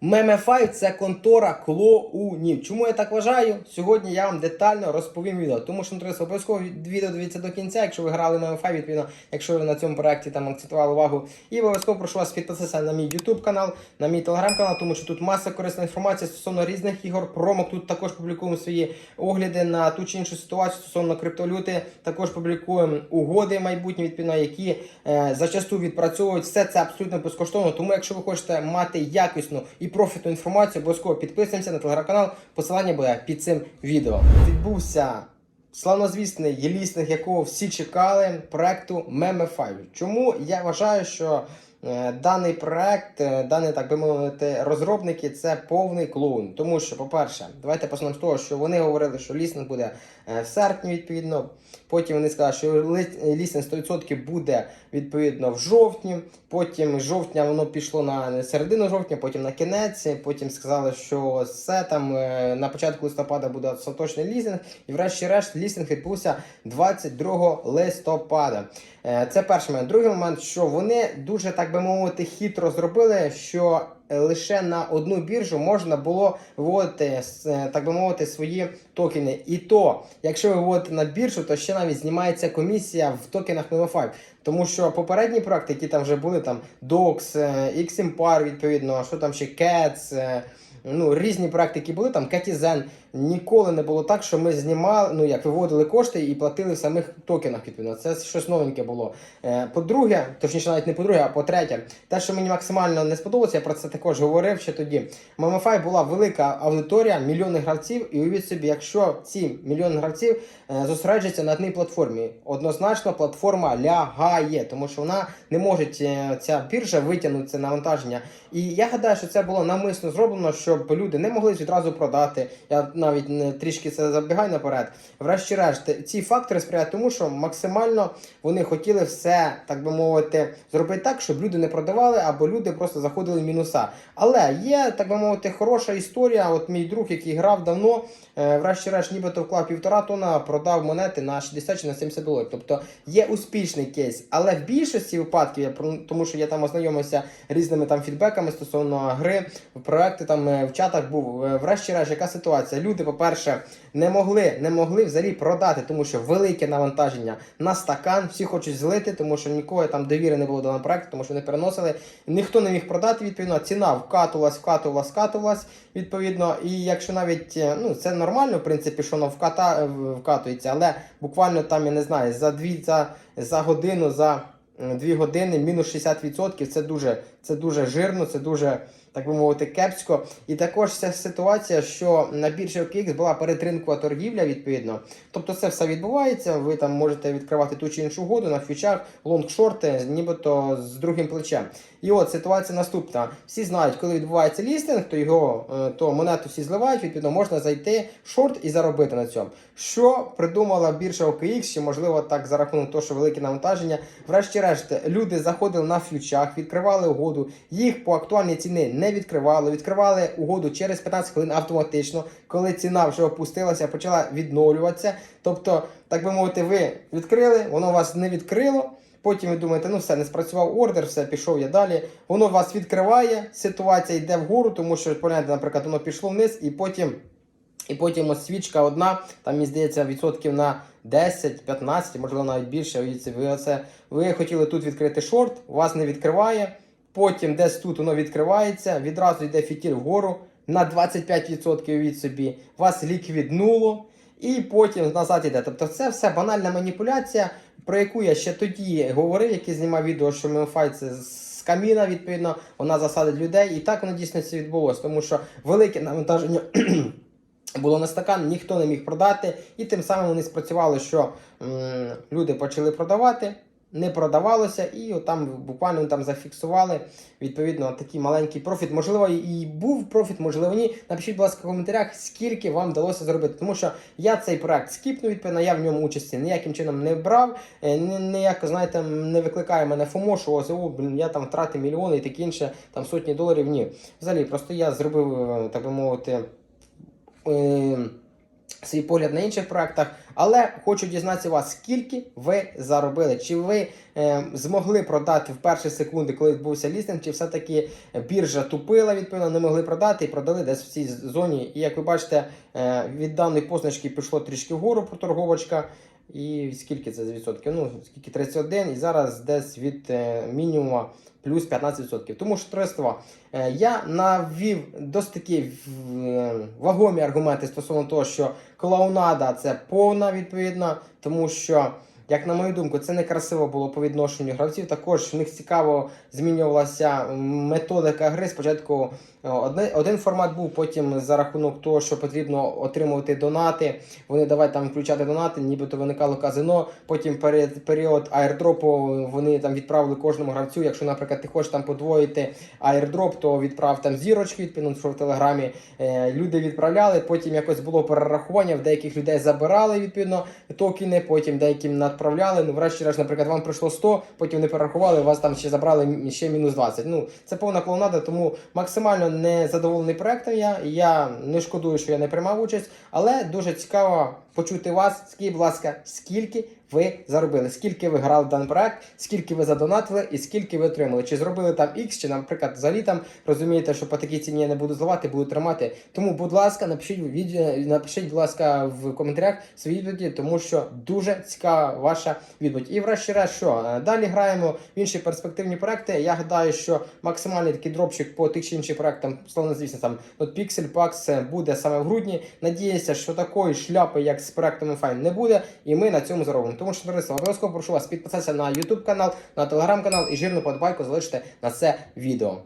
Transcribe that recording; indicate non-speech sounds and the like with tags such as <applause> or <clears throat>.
Мемефай це контора клоунів. Чому я так вважаю? Сьогодні я вам детально розповім відео. Тому що треба обов'язково від- відео дивіться до кінця, якщо ви грали Мемефай, відповідно, якщо ви на цьому проєкті там акцентували увагу. І обов'язково прошу вас підписатися на мій YouTube канал, на мій телеграм канал, тому що тут маса корисної інформації стосовно різних ігор. Промок тут також публікуємо свої огляди на ту чи іншу ситуацію стосовно криптовалюти. Також публікуємо угоди майбутні, відповідно, які е, зачасту відпрацьовують. Все це абсолютно безкоштовно. Тому, якщо ви хочете мати якісну і профітну інформацію, обов'язково підписуємося на телеграм-канал. Посилання буде під цим відео. Відбувся славнозвісний єлісник, якого всі чекали, проекту Meme5. Чому я вважаю, що даний проект, е, даний, так би мовити, розробники це повний клоун. Тому що, по-перше, давайте почнемо з того, що вони говорили, що лістинг буде е, в серпні, відповідно. Потім вони сказали, що ли- 100% буде відповідно в жовтні. Потім з жовтня воно пішло на середину жовтня, потім на кінець. Потім сказали, що все там е, на початку листопада буде остаточний лістинг. І врешті-решт лістинг відбувся 22 листопада. Е, Це перший момент. Другий момент, що вони дуже, так би мовити, хитро зробили, що е, лише на одну біржу можна було виводити, е, так би мовити, свої токени. І то, якщо ви виводите на біржу, то ще навіть знімається комісія в токенах MemoFi. Тому що попередні проекти, які там вже були, там DOX, е, XMPAR, відповідно, що там ще CATS, ну, різні проекти, які були, там Katizen, ніколи не було так, що ми знімали, ну як виводили кошти і платили в самих токенах, відповідно. Це щось новеньке було. Е, По-друге, точніше, навіть не по-друге, а по-третє, те, що мені максимально не сподобалося, я про це також говорив ще тоді. MMFI була велика аудиторія, мільйони гравців, і уявіть собі, якщо ці мільйони гравців е, зосереджуються на одній платформі, однозначно платформа лягає, тому що вона не може е, ця біржа витягнути це навантаження. І я гадаю, що це було навмисно зроблено, щоб люди не могли відразу продати. Я навіть трішки це забігаю наперед. Врешті-решт, ці фактори сприяють тому, що максимально вони хотіли все, так би мовити, зробити так, щоб люди не продавали, або люди просто заходили в мінуса. Але є, так би мовити, хороша історія. От мій друг, який грав давно, е, врешті-решт, нібито вклав півтора тонна, продав монети на 60 чи на 70 доларів. Тобто є успішний кейс. Але в більшості випадків, я тому що я там ознайомився різними там фідбеками стосовно гри, проекти там е, в чатах був. Е, Врешті-решт, яка ситуація? Люди, по-перше, не могли, не могли взагалі продати, тому що велике навантаження на стакан, всі хочуть злити, тому що нікого там довіри не було до проекту, тому що не переносили. Ніхто не міг продати, відповідно, ціна вкатувалась, вкатувалась, вкатувалась, відповідно. І якщо навіть е, ну це нормально, в принципі, що воно вката, е, вкатується, але буквально там, я не знаю, за дві за, за годину, за дві години мінус 60%, це дуже, це дуже жирно, це дуже. Так би мовити, кепсько. І також ця ситуація, що на біржі OKX була передринкова торгівля, відповідно. Тобто це все відбувається. Ви там можете відкривати ту чи іншу угоду на фьючах, лонг-шорти, нібито з другим плечем. І от ситуація наступна. Всі знають, коли відбувається лістинг, то його е, то монету всі зливають, відповідно, можна зайти шорт і заробити на цьому. Що придумала біржа OKX, чи можливо так за рахунок того, що велике навантаження. Врешті-решт, люди заходили на фьючах, відкривали угоду, їх по актуальній ціні не відкривали. Відкривали угоду через 15 хвилин автоматично, коли ціна вже опустилася, почала відновлюватися. Тобто, так би мовити, ви відкрили, воно вас не відкрило. Потім ви думаєте, ну все, не спрацював ордер, все, пішов я далі. Воно вас відкриває, ситуація йде вгору, тому що, погляньте, наприклад, воно пішло вниз, і потім, і потім ось свічка одна, там, мені здається, відсотків на 10-15, можливо, навіть більше. Ви, оце, ви хотіли тут відкрити шорт, вас не відкриває. Потім десь тут воно відкривається, відразу йде фітіль вгору на 25% від собі, вас ліквіднуло, і потім назад йде. Тобто це все банальна маніпуляція, про яку я ще тоді говорив, який знімав відео, що Мемфай це з каміна, відповідно, вона засадить людей. І так воно дійсно це відбулося, тому що велике навантаження. <clears throat> Було на стакан, ніхто не міг продати, і тим самим вони спрацювали, що м, люди почали продавати, не продавалося, і там буквально там зафіксували відповідно такий маленький профіт. Можливо, і був профіт, можливо, ні. Напишіть, будь ласка, в коментарях, скільки вам вдалося зробити. Тому що я цей проект скіпнув, відповідно, я в ньому участі ніяким чином не брав. е, Ніяк, знаєте, не викликає мене ФОМО, що ось, о, блін, я там втратив мільйони і таке інше, там сотні доларів. Ні. Взагалі, просто я зробив, е, так би мовити. е, свій погляд на інших проектах, але хочу дізнатися вас, скільки ви заробили, чи ви е, змогли продати в перші секунди, коли відбувся лістинг, чи все-таки біржа тупила, відповідно, не могли продати і продали десь в цій зоні. І як ви бачите, е, від даної позначки пішло трішки вгору проторговочка. І скільки це з відсотків? Ну, скільки 31, і зараз десь від е, мінімума плюс 15%. Тому що товариство, е, я навів досить такі вагомі аргументи стосовно того, що клоунада це повна відповідно, тому що. Як на мою думку, це некрасиво було по відношенню гравців. Також в них цікаво змінювалася методика гри. Спочатку е, один формат був, потім за рахунок того, що потрібно отримувати донати. Вони давай там включати донати, нібито виникало казино. Потім перед період аірдропу вони там відправили кожному гравцю. Якщо, наприклад, ти хочеш там подвоїти аірдроп, то відправ там зірочки, відповідно, що в телеграмі е, люди відправляли. Потім якось було перерахування, в деяких людей забирали відповідно токени, потім деяким надправляли. Ну, врешті-решт, наприклад, вам прийшло 100, потім не перерахували, вас там ще забрали ще мінус 20. Ну, це повна клоунада, тому максимально не задоволений проектом я. Я не шкодую, що я не приймав участь, але дуже цікаво почути вас. Скажіть, будь ласка, скільки ви заробили, скільки ви грали в даний проект, скільки ви задонатили і скільки ви отримали. Чи зробили там X, чи, наприклад, взагалі там розумієте, що по такій ціні я не буду зливати, буду тримати. Тому, будь ласка, напишіть відео, напишіть, будь ласка, в коментарях свої відповіді, тому що дуже цікава ваша відповідь. І врешті-решт, що е, далі граємо в інші перспективні проекти. Я гадаю, що максимальний такий дропчик по тих чи інших проектам, словно звісно, там от Pixel Pax буде саме в грудні. Надіюся, що такої шляпи, як з проектами Файн не буде, і ми на цьому заробимо. Тому що, товариство, обов'язково прошу вас підписатися на YouTube канал, на телеграм канал і жирну подбайку залишити на це відео.